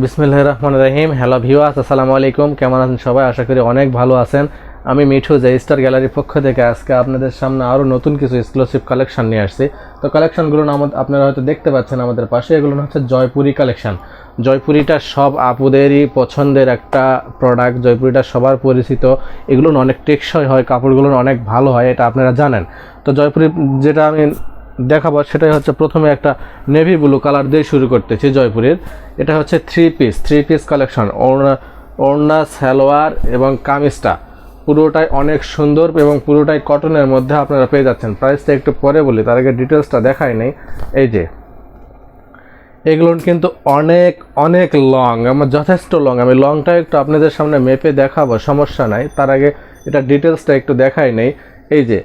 বিসমিল্লাহ রহমান রহিম। হ্যালো ভিওয়াস আসসালামু আলাইকুম। কেমন আছেন সবাই? আশা করি অনেক ভালো আছেন। আমি মিঠু জে স্টার গ্যালারির পক্ষ থেকে আজকে আপনাদের সামনে আরও নতুন কিছু এক্সক্লুসিভ কালেকশন নিয়ে আসছি। তো কালেকশনগুলো আপনারা হয়তো দেখতে পাচ্ছেন আমাদের পাশে। এগুলো হচ্ছে জয়পুরি কালেকশন জয়পুরিটা সব আপুদেরই পছন্দের একটা প্রোডাক্ট জয়পুরিটা সবার পরিচিত। এগুলো অনেক টেকসই হয়, কাপড়গুলো অনেক ভালো হয়, এটা আপনারা জানেন। তো জয়পুরি যেটা আমি দেখাবো, সেটাই হচ্ছে প্রথমে একটা নেভি ব্লু কালার দিয়ে শুরু করতেছি জয়পুরের। এটা হচ্ছে three piece three piece collection ওড়না ওড়না, সালোয়ার এবং কামিজটা। পুরোটাই অনেক সুন্দর এবং পুরোটাই কটনের মধ্যে আপনারা পেয়ে যাচ্ছেন। প্রাইসটা একটু পরে বলি, তার আগে ডিটেলসটা দেখাই নেই। এই যে, এগুলো কিন্তু অনেক অনেক লং আমার যথেষ্ট লং আমি লংটা একটু আপনাদের সামনে মেপে দেখাবো, সমস্যা নাই। তার আগে এটা ডিটেলসটা একটু দেখাই নেই। এই যে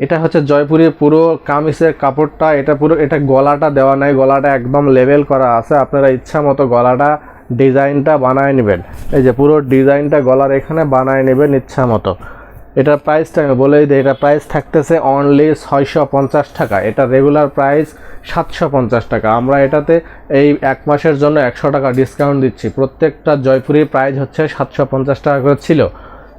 এটা হচ্ছে জয়পুরের পুরো কামিজের কাপড়টা, এটা পুরো, এটা গলাটা দেওয়া নাই, গলাটা একদম লেভেল করা আছে। আপনারা ইচ্ছা মতো গলাটা, ডিজাইনটা বানায় নেবেন। এই যে পুরো ডিজাইনটা গলার এখানে বানায় নেবেন ইচ্ছা মতো। এটার প্রাইসটা আমি বলেই দিই, এটা প্রাইস থাকতেছে অনলি ছয়শো পঞ্চাশ টাকা। এটা রেগুলার প্রাইস সাতশো পঞ্চাশ টাকা। আমরা এটাতে এই এক মাসের জন্য একশো টাকা ডিসকাউন্ট দিচ্ছি। প্রত্যেকটা জয়পুরির প্রাইস হচ্ছে সাতশো পঞ্চাশ টাকা করে ছিল।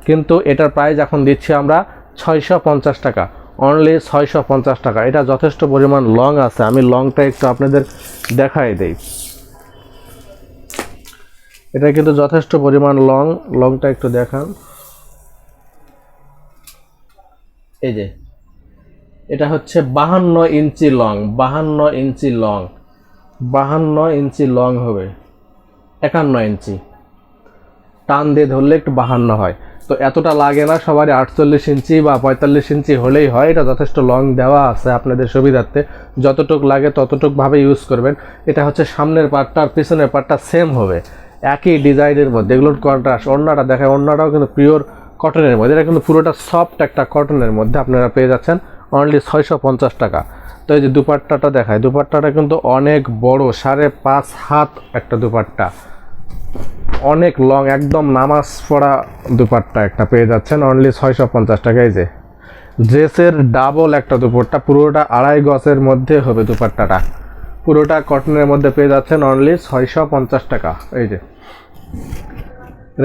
কিন্তু এটার প্রাইস এখন দিচ্ছি আমরা ছয়শো পঞ্চাশ টাকা। অনলি ছয়শো পঞ্চাশ টাকা। এটা যথেষ্ট পরিমাণ লং আছে। আমি লংটা একটু আপনাদের দেখাই দেই। এটা কিন্তু যথেষ্ট পরিমাণ লং লংটা একটু দেখান। এই যে, এটা হচ্ছে বাহান্ন ইঞ্চি লং বাহান্ন ইঞ্চি লং বাহান্ন ইঞ্চি লং হবে। একান্ন ইঞ্চি। টান দিয়ে ধরলে একটু বাহান্ন হয়। তো এতটা লাগে না, সবারই আটচল্লিশ ইঞ্চি বা পঁয়তাল্লিশ ইঞ্চি হলেই হয়, এটা যথেষ্ট লং দেওয়া আছে আপনাদের সুবিধার্থে। যতটুক লাগে ততটুকভাবে ইউজ করবেন। এটা হচ্ছে সামনের পার্টটা আর পিছনের পার্টটা সেম হবে। একই ডিজাইনের মধ্যে এগুলোর কন্ট্রাস্ট অন্যটা দেখায়, অন্যটাও কিন্তু পিওর কটনের মধ্যে। এটা কিন্তু পুরোটা সফট একটা কটনের মধ্যে আপনারা পেয়ে যাচ্ছেন অনলি ছয়শো পঞ্চাশ টাকা। তো এই যে দুপাট্টাটা দেখায়, দুপাট্টাটা কিন্তু অনেক বড়, সাড়ে পাঁচ হাত একটা দুপাট্টা। অনেক লং একদম নামাজ পড়া দুপাট্টা একটা পেয়ে যাচ্ছেন অনলি ছয়শো পঞ্চাশ টাকা এই যে। ড্রেসের ডাবল একটা দুপাট্টা, পুরোটা আড়াই গজের মধ্যে হবে দুপাট্টাটা। পুরোটা কটনের মধ্যে পেয়ে যাচ্ছেন অনলি ছয়শো পঞ্চাশ টাকা, এই যে।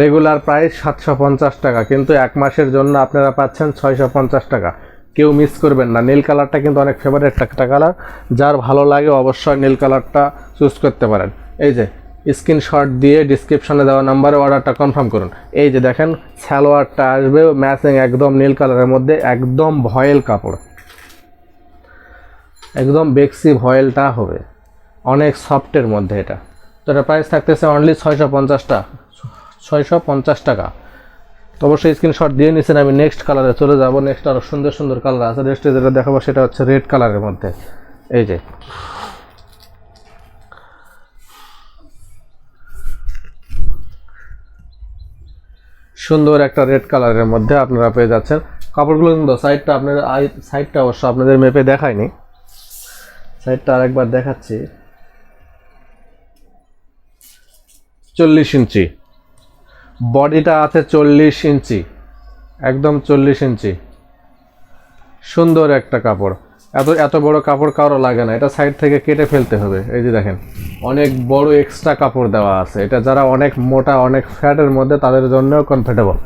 রেগুলার প্রাইস সাতশো পঞ্চাশ টাকা, কিন্তু এক মাসের জন্য আপনারা পাচ্ছেন ছয়শো পঞ্চাশ টাকা। কেউ মিস করবেন না, নীল কালারটা কিন্তু অনেক ফেভারিট একটা কালার যার ভালো লাগে অবশ্যই নীল কালারটা চুজ করতে পারেন। এই যে স্ক্রিনশট দিয়ে ডিসক্রিপশনে দেওয়া নাম্বারে অর্ডারটা কনফার্ম করুন। এই যে দেখেন, সালোয়ারটা আসবে ম্যাচিং একদম নীল কালারের মধ্যে, একদম ভয়েল কাপড়। একদম বেক্সি ভয়েলটা হবে। অনেক সফটের মধ্যে এটা। তো এটা প্রাইস থাকতেছে অনলি ছয়শো পঞ্চাশটা। ছয়শো পঞ্চাশ টাকা। তো অবশ্যই স্ক্রিনশট দিয়ে নিছেন, আমি নেক্সট কালারে চলে যাব। নেক্সট আরও সুন্দর সুন্দর কালার আছে। নেক্সটে যেটা দেখাবো সেটা হচ্ছে রেড কালারের মধ্যে। এই যে। সুন্দর একটা রেড কালারের মধ্যে আপনারা পেয়ে যাচ্ছেন। কাপড়গুলো কিন্তু সাইডটা আপনাদের সাইডটা অবশ্য আপনাদের মেপে দেখায়নি। সাইডটা আরেকবার দেখাচ্ছি। চল্লিশ ইঞ্চি। বডিটা আছে চল্লিশ ইঞ্চি। একদম চল্লিশ ইঞ্চি। সুন্দর একটা কাপড়। এত এত বড় কাপড় কারও লাগে না। এটা সাইড থেকে কেটে ফেলতে হবে। এই যে দেখেন, অনেক বড় এক্সট্রা কাপড় দেওয়া আছে। এটা যারা অনেক মোটা, অনেক ফ্যাটের মধ্যে, তাদের জন্যও কমফোর্টেবল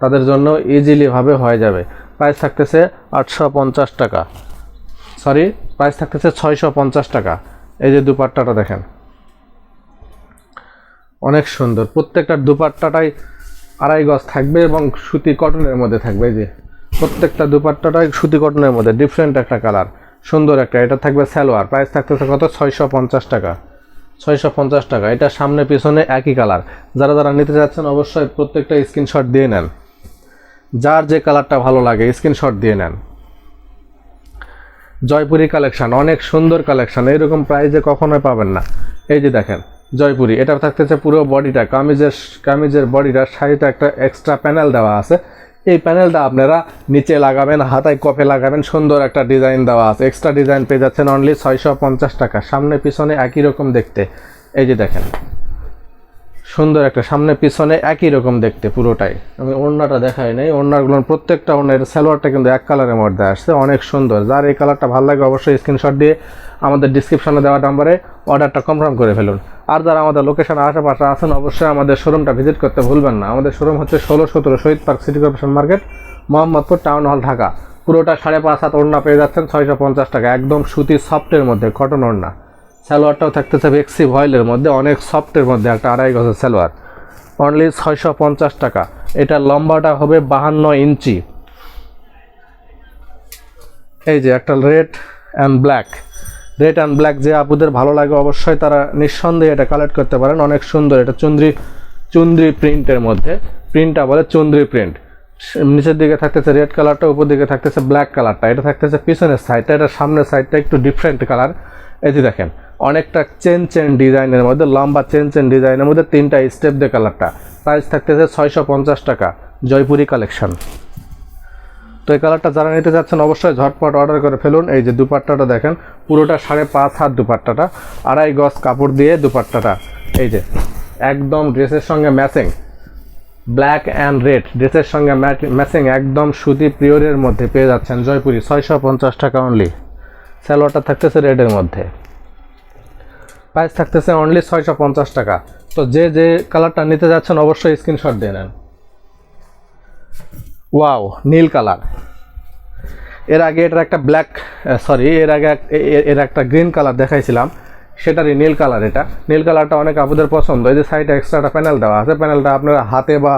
তাদের জন্য ইজিলিভাবে হয়ে যাবে। প্রাইস থাকতেছে আটশো পঞ্চাশ টাকা। সরি প্রাইস থাকতেছে ছয়শো পঞ্চাশ টাকা। এই যে দুপাট্টাটা দেখেন। অনেক সুন্দর। প্রত্যেকটা দুপাট্টাটাই আড়াই গজ থাকবে এবং সুতি কটনের মধ্যে থাকবে। এই যে প্রত্যেকটা দুপাট্টাটাই সুতি কটনের মধ্যে ডিফারেন্ট একটা কালার সুন্দর একটা, এটা থাকবে সালোয়ার প্রাইস থাকতেছে কত? ছয়শো পঞ্চাশ টাকা, ছয়শো পঞ্চাশ টাকা, এটা সামনে পিছনে একই কালার যারা যারা নিতে যাচ্ছেন অবশ্যই প্রত্যেকটা স্ক্রিনশট দিয়ে নেন, যার যে কালারটা ভালো লাগে স্ক্রিনশট দিয়ে নেন। জয়পুরি কালেকশন অনেক সুন্দর কালেকশন এইরকম প্রাইজে কখনোই পাবেন না। এই যে দেখেন, জয়পুরি, এটা থাকতেছে পুরো বডিটা কামিজের কামিজের বডিটার সাইডে একটা এক্সট্রা প্যানেল দেওয়া আছে এই প্যানেলটা আপনারা নিচে লাগাবেন, হাতায় কপে লাগাবেন, সুন্দর একটা ডিজাইন দেওয়া আছে। এক্সট্রা ডিজাইন পেয়ে যাচ্ছেন অনলি ছয়শো পঞ্চাশ টাকা। সামনে পিছনে একই রকম দেখতে। এই যে দেখেন। সুন্দর একটা সামনে পিছনে একই রকম দেখতে পুরোটাই। আমি ওড়নাটা দেখাই নাই। ওড়নাগুলোর প্রত্যেকটা ওড়নার সালোয়ারটা কিন্তু এক কালারের মধ্যে আসছে। অনেক সুন্দর। যার এই কালারটা ভালো লাগে অবশ্যই স্ক্রিনশট দিয়ে আমাদের ডিসক্রিপশনে দেওয়া নাম্বারে অর্ডারটা কনফার্ম করে ফেলুন। আর যারা আমাদের লোকেশন আশেপাশে আছেন, অবশ্যই আমাদের শোরুমটা ভিজিট করতে ভুলবেন না। আমাদের শোরুম হচ্ছে ষোলো সতেরো Shahid park city corporation market, Mohammadpur town hall Dhaka. পুরোটা সাড়ে পাঁচ হাত ওড়না পেয়ে যাচ্ছেন ছয়শো পঞ্চাশ টাকা। একদম সুতি সফটের মধ্যে কটন ওড়না। সালোয়ারটাও থাকতেছে ভেক্সি ভয়েলের মধ্যে, অনেক সফটের মধ্যে একটা আড়াই গজের সালোয়ার। অনলি ছয়শো পঞ্চাশ টাকা। এটা লম্বাটা হবে বাহান্ন ইঞ্চি। এই যে একটা red and black red and black যে আপুদের ভালো লাগে অবশ্যই তারা নিঃসন্দেহে এটা কালেক্ট করতে পারেন। অনেক সুন্দর, এটা চুন্দ্রি চুন্দ্রি প্রিন্টের মধ্যে। প্রিন্টটা বলে চুন্দ্রি প্রিন্ট নিচের দিকে থাকতেছে রেড কালারটা উপর দিকে থাকতেছে ব্ল্যাক কালারটা এটা থাকতেছে পিছনের সাইডটা এটা সামনের সাইডটা একটু ডিফারেন্ট কালার এটি দেখেন, অনেকটা চেন চেন ডিজাইনের মধ্যে, লম্বা চেন চেন ডিজাইনের মধ্যে তিনটা স্টেপ দিয়ে কালারটা প্রাইস থাকতেছে ছয়শো পঞ্চাশ টাকা। জয়পুরি কালেকশন তো এই কালারটা যারা নিতে যাচ্ছেন অবশ্যই ঝটপট অর্ডার করে ফেলুন। এই যে দুপাট্টাটা দেখেন, পুরোটা সাড়ে পাঁচ হাত দুপাট্টাটা, আড়াই গজ কাপড় দিয়ে দুপাট্টাটা। এই যে, একদম ড্রেসের সঙ্গে ম্যাচিং ব্ল্যাক অ্যান্ড রেড ড্রেসের সঙ্গে ম্যাচিং একদম সুতি পিওরের মধ্যে পেয়ে যাচ্ছেন জয়পুরি, ছয়শো পঞ্চাশ টাকা অনলি স্যালোয়ারটা থাকতেছে রেডের মধ্যে। প্রাইস থাকতেছে অনলি ছয়শো পঞ্চাশ টাকা। তো যে যে কালারটা নিতে যাচ্ছেন অবশ্যই স্ক্রিনশট দিয়ে নেন। ওয়াও নীল কালার। এর আগে এটার একটা ব্ল্যাক সরি এর আগে এর একটা গ্রিন কালার দেখাইছিলাম। সেটারই নীল কালার এটা। নীল কালারটা অনেক আপুদের পছন্দ। এই যে সাইডে এক্সট্রা একটা প্যানেল দেওয়া আছে প্যানেলটা আপনারা হাতে বা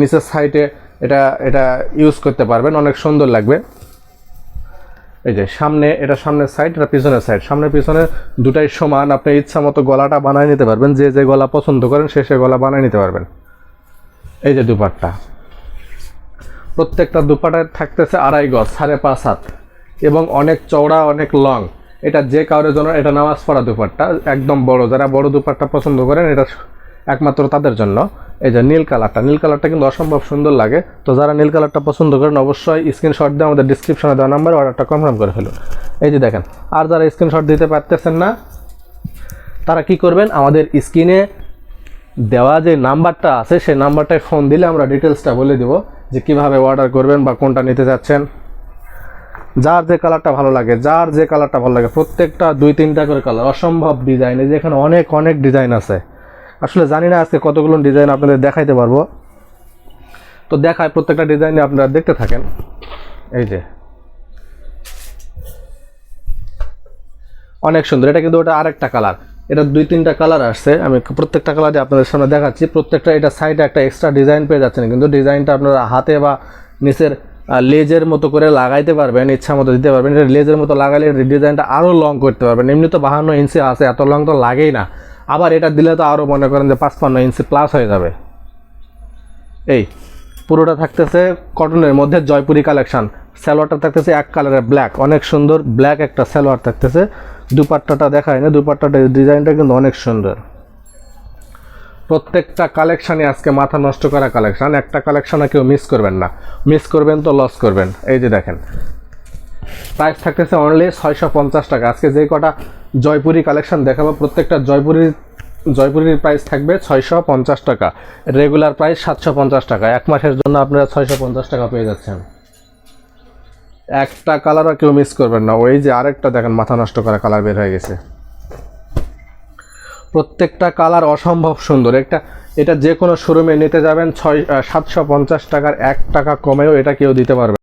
নিচের সাইডে এটা এটা ইউজ করতে পারবেন। অনেক সুন্দর লাগবে। এই যে সামনে, এটা সামনের সাইড এটা পিছনের সাইড সামনে, পিছনে দুটাই সমান। আপনি ইচ্ছা মতো গলাটা বানায় নিতে পারবেন। যে যে গলা পছন্দ করেন, সে সে গলা বানায় নিতে পারবেন। এই যে দুপাট্টা। প্রত্যেকটা দুপাটায় থাকতেছে আড়াই গজ, সাড়ে পাঁচ হাত। এবং অনেক চওড়া, অনেক লং। এটা যে কারোর জন্য, এটা নামাজ পড়া দুপাট্টা, একদম বড়। যারা বড় দুপাট্টা পছন্দ করেন, এটা একমাত্র তাদের জন্য। এই যে নীল কালারটা নীল কালারটা কিন্তু অসম্ভব সুন্দর লাগে। তো যারা নীল কালারটা পছন্দ করেন, অবশ্যই স্ক্রিনশট দিয়ে আমাদের ডিসক্রিপশনে দেওয়া নাম্বারে অর্ডারটা কনফার্ম করে ফেলুন। এই যে দেখেন, আর যারা স্ক্রিনশট দিতে পারতেছেন না, তারা কি করবেন? আমাদের স্ক্রিনে দেওয়া যে নাম্বারটা আছে, সেই নাম্বারটায় ফোন দিলে আমরা ডিটেলসটা বলে দিব। যে কীভাবে অর্ডার করবেন বা কোনটা নিতে যাচ্ছেন। যার যে কালারটা ভালো লাগে, যার যে কালারটা ভালো লাগে, প্রত্যেকটা দুই, তিনটা করে কালার অসম্ভব ডিজাইন এই যে এখানে অনেক অনেক ডিজাইন আছে। আসলে জানি না আজকে কতগুলো ডিজাইন আপনাদের দেখাইতে পারব। তো দেখায় প্রত্যেকটা ডিজাইনে আপনারা দেখতে থাকেন। এই যে। অনেক সুন্দর, এটা কিন্তু ওটা আরেকটা কালার এটা দুই, তিনটা কালার আসছে। আমি প্রত্যেকটা কালারই আপনাদের সামনে দেখাচ্ছি। প্রত্যেকটা এটা সাইডে একটা এক্সট্রা ডিজাইন পেয়ে যাচ্ছেন। কিন্তু ডিজাইনটা আপনারা হাতে বা নিচের লেজের মতো করে লাগাইতে পারবেন, ইচ্ছা মতো দিতে পারবেন। এটা লেজের মতো লাগাইলে ডিজাইনটা আরও লং করতে পারবেন। এমনি তো বাহান্ন ইঞ্চি আছে, এত লং তো লাগেই না। আবার এটা দিলে তো আরও মনে করেন যে পাঁচপান্ন ইঞ্চি প্লাস হয়ে যাবে। এই, পুরোটা থাকতেছে কটনের মধ্যে জয়পুরি কালেকশন সালোয়ারটা থাকতেছে এক কালারের ব্ল্যাক অনেক সুন্দর ব্ল্যাক একটা সালোয়ার থাকতেছে। দুপাট্টাটা দেখায় না, দুপাট্টাটা ডিজাইনটা কিন্তু অনেক সুন্দর। প্রত্যেকটা কালেকশানে আজকে মাথা নষ্ট করা কালেকশান, একটা কালেকশনে কেউ মিস করবেন না। মিস করবেন তো লস করবেন। এই যে দেখেন প্রাইস থাকতেছে অনলি ছয়শো পঞ্চাশ টাকা। আজকে যে কটা জয়পুরি কালেকশান দেখাবো, প্রত্যেকটা জয়পুরির জয়পুরির প্রাইস থাকবে ছয়শো পঞ্চাশ টাকা। রেগুলার প্রাইস সাতশো পঞ্চাশ টাকা। এক মাসের জন্য আপনারা ছয়শো পঞ্চাশ টাকা পেয়ে যাচ্ছেন। একটা কালারও কেউ মিস করবেন না। ওই যে আরেকটা দেখেন, মাথা নষ্ট করা কালার বের হয়ে গেছে। প্রত্যেকটা কালার অসম্ভব সুন্দর। একটা, এটা যে কোনো শোরুমে নিতে যাবেন ছয় সাতশো পঞ্চাশ টাকার এক টাকা কমেও এটা কেউ দিতে পারবে।